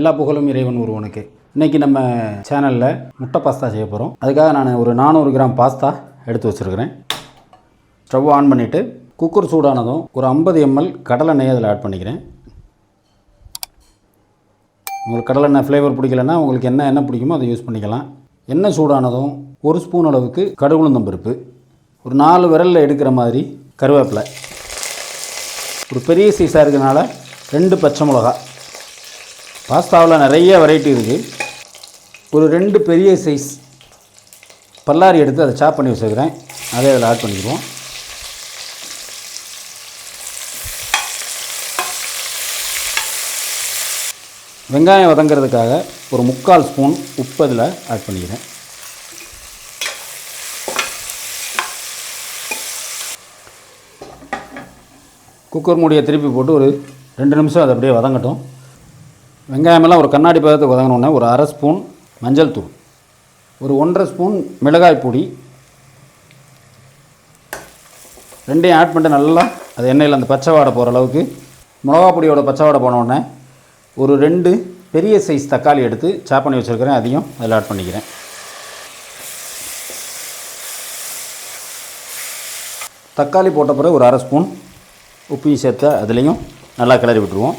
எல்லா புகழும் இறைவன் ஒருவனுக்கு. இன்றைக்கி நம்ம சேனலில் முட்டை பாஸ்தா செய்ய போகிறோம் அதுக்காக நான் ஒரு நானூறு கிராம் பாஸ்தா எடுத்து வச்சுருக்கிறேன். ஸ்டவ் ஆன் பண்ணிவிட்டு குக்கர் சூடானதும் ஒரு ஐம்பது எம்எல் கடலெண்ணெய் அதில் ஆட் பண்ணிக்கிறேன். உங்களுக்கு கடலெண்ணெய் ஃப்ளேவர் பிடிக்கலன்னா உங்களுக்கு என்ன எண்ணெய் பிடிக்குமோ அதை யூஸ் பண்ணிக்கலாம். எண்ணெய் சூடானதும் ஒரு ஸ்பூன் அளவுக்கு கடுகுளுந்தம் பருப்பு ஒரு நாலு விரலில் எடுக்கிற மாதிரி கருவேப்பிலை. ஒரு பெரிய சைஸாக இருக்கிறனால ரெண்டு பச்சை மிளகா பாஸ்தாவில் நிறைய வெரைட்டி இருக்குது ஒரு ரெண்டு பெரிய சைஸ் பல்லாரி எடுத்து அதை சாப் பண்ணி வச்சுக்கிறேன். அதே அதில் ஆட் பண்ணிக்குவோம் வெங்காயம் வதங்கிறதுக்காக ஒரு முக்கால் ஸ்பூன் உப்பு அதில் ஆட் பண்ணிக்கிறேன். குக்கர் மூடியை திருப்பி போட்டு ஒரு ரெண்டு நிமிஷம் அது அப்படியே வதங்கட்டும். வெங்காயமெல்லாம் ஒரு கண்ணாடி பதத்துக்கு வதங்கினோடனே ஒரு அரை ஸ்பூன் மஞ்சள் தூள் ஒரு ஒன்றரை ஸ்பூன் மிளகாய் பொடி ரெண்டையும் ஆட் பண்ணிட்டு நல்லா அது எண்ணெயில் அந்த பச்சை வாடை போகிற அளவுக்கு மிளகா பொடியோட பச்சை வாடை போனோடனே ஒரு ரெண்டு பெரிய சைஸ் தக்காளி எடுத்து சாப் பண்ணி வச்சுருக்கிறேன். அதையும் அதில் ஆட் பண்ணிக்கிறேன். தக்காளி போட்ட பிறகு ஒரு அரை ஸ்பூன் உப்பையும் சேர்த்து அதுலேயும் நல்லா கிளறி விட்டுருவோம்.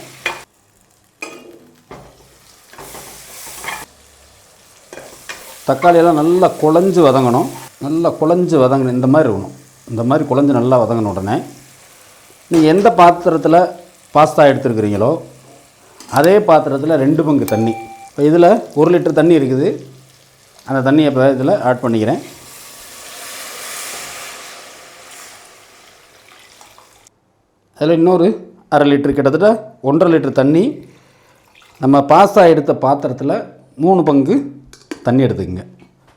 தக்காளியெல்லாம் நல்லா குழஞ்சு வதங்கணும். நல்லா குழஞ்சு வதங்கணும். இந்த மாதிரி இருக்கணும். இந்த மாதிரி குழஞ்சு நல்லா வதங்கின உடனே நீங்கள் எந்த பாத்திரத்தில் பாஸ்தா எடுத்துருக்கிறீங்களோ அதே பாத்திரத்தில் ரெண்டு பங்கு தண்ணி. இப்போ இதில் ஒரு லிட்டர் தண்ணி இருக்குது. அந்த தண்ணியை இப்போ இதில் ஆட் பண்ணிக்கிறேன். அதில் இன்னொரு அரை லிட்டர் கிட்டத்தட்ட ஒன்றரை லிட்டர் தண்ணி. நம்ம பாஸ்தா எடுத்த பாத்திரத்தில் மூணு பங்கு தண்ணி எடுத்துக்கங்க.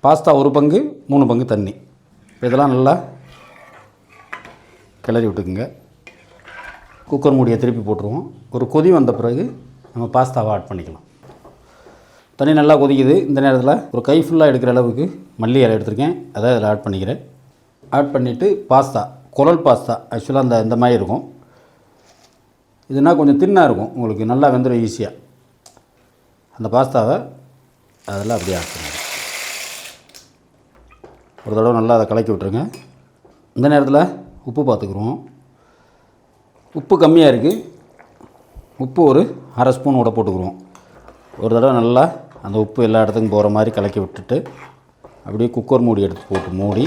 பாஸ்தா ஒரு பங்கு மூணு பங்கு தண்ணி. இதெல்லாம் நல்லா கிளறி விட்டுக்குங்க. குக்கர் மூடியை திருப்பி போட்டுருவோம். ஒரு கொதி வந்த பிறகு நம்ம பாஸ்தாவை ஆட் பண்ணிக்கலாம். தண்ணி நல்லா கொதிக்குது. இந்த நேரத்தில் ஒரு கை ஃபுல்லாக எடுக்கிற அளவுக்கு மல்லி இலை எடுத்திருக்கேன். அதை அதில் ஆட் பண்ணிக்கிறேன். ஆட் பண்ணிவிட்டு பாஸ்தா குரல் பாஸ்தா. ஆக்சுவலாக அந்த இந்த மாதிரி இருக்கும். இதுனா கொஞ்சம் தின்னாக இருக்கும். உங்களுக்கு நல்லா வெந்துடும் ஈஸியாக அந்த பாஸ்தாவை அதெல்லாம் அப்படியே ஆட் ஒரு தடவை நல்லா அதை கலக்கி விட்ருங்க இந்த நேரத்தில் உப்பு பார்த்துக்குருவோம் உப்பு கம்மியாக இருக்குது உப்பு ஒரு அரை ஸ்பூன் கூட போட்டுக்குருவோம் ஒரு தடவை நல்லா அந்த உப்பு எல்லா இடத்துக்கும் போகிற மாதிரி கலக்கி விட்டுட்டு அப்படியே குக்கர் மூடி எடுத்து போட்டு மூடி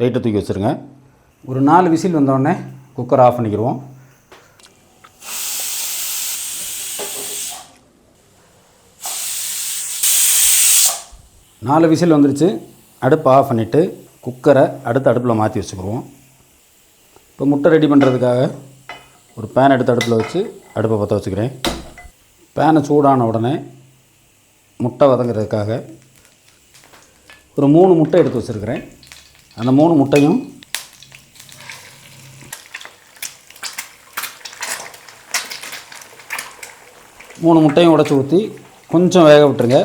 வெயிட்டை தூக்கி வச்சுருங்க. ஒரு நாலு விசில் வந்தோடனே குக்கர் ஆஃப் பண்ணிக்கிடுவோம் நாலு விசில் வந்துருச்சு. அடுப்பை ஆஃப் பண்ணிவிட்டு குக்கரை அடுத்த அடுப்பில் மாற்றி வச்சுக்கிடுவோம். இப்போ முட்டை ரெடி பண்ணுறதுக்காக ஒரு பேன் எடுத்து அடுப்பில் வச்சு அடுப்பை பற்ற வச்சுக்கிறேன். பேனை சூடான உடனே முட்டை வதங்கிறதுக்காக ஒரு மூணு முட்டை எடுத்து வச்சுருக்கிறேன். அந்த மூணு முட்டையும் மூணு முட்டையும் உடச்சி ஊற்றி கொஞ்சம் வேக விட்டுருங்க.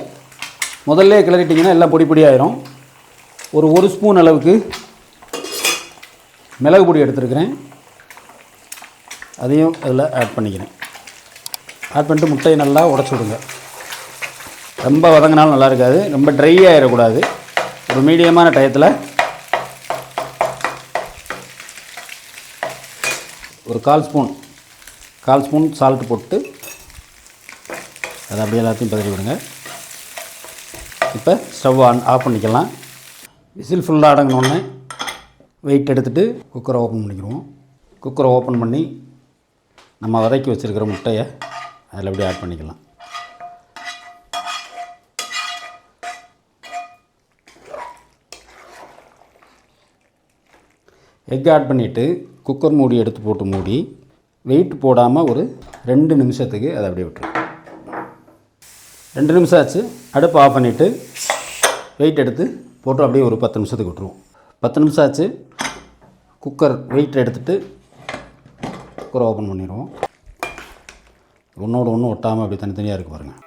முதல்ல கிளறிட்டிங்கன்னா எல்லாம் பொடி பொடி ஆயிரும். ஒரு ஒரு ஸ்பூன் அளவுக்கு மிளகு பொடி எடுத்துருக்கிறேன். அதையும் அதில் ஆட் பண்ணிக்கிறேன். ஆட் பண்ணிட்டு முட்டையை நல்லா உடச்சி விடுங்க. ரொம்ப வதங்கினாலும் நல்லா இருக்காது. ரொம்ப ட்ரை ஆகிடக்கூடாது ஒரு மீடியமான டயத்தில் ஒரு கால் ஸ்பூன் கால் ஸ்பூன் சால்ட் போட்டு அதை அப்படியே எல்லாத்தையும் பதறி விடுங்க. இப்போ ஸ்டவ் ஆன் ஆஃப் பண்ணிக்கலாம். விசில் ஃபுல்லாக அடங்கினோடனே வெயிட் எடுத்துகிட்டு குக்கரை ஓப்பன் பண்ணிக்கிடுவோம். குக்கரை ஓப்பன் பண்ணி நம்ம வதக்கி வச்சுருக்கிற முட்டையை அதில் அப்படியே ஆட் பண்ணிக்கலாம். எக் ஆட் பண்ணிவிட்டு குக்கர் மூடி எடுத்து போட்டு மூடி வெயிட் போடாமல் ஒரு ரெண்டு நிமிஷத்துக்கு அதை அப்படியே விட்டுருவோம் ரெண்டு நிமிஷம் ஆச்சு. அடுப்பு ஆஃப் பண்ணிவிட்டு வெயிட் எடுத்து போட்டு அப்படியே ஒரு பத்து நிமிஷத்துக்கு விட்டுருவோம். பத்து நிமிஷம் ஆச்சு. குக்கர் வெயிட் எடுத்துகிட்டு குக்கரை ஓப்பன் பண்ணிடுவோம். ஒன்றோடு ஒன்று ஒட்டாமல் அப்படி தனித்தனியாக இருக்குது பாருங்கள்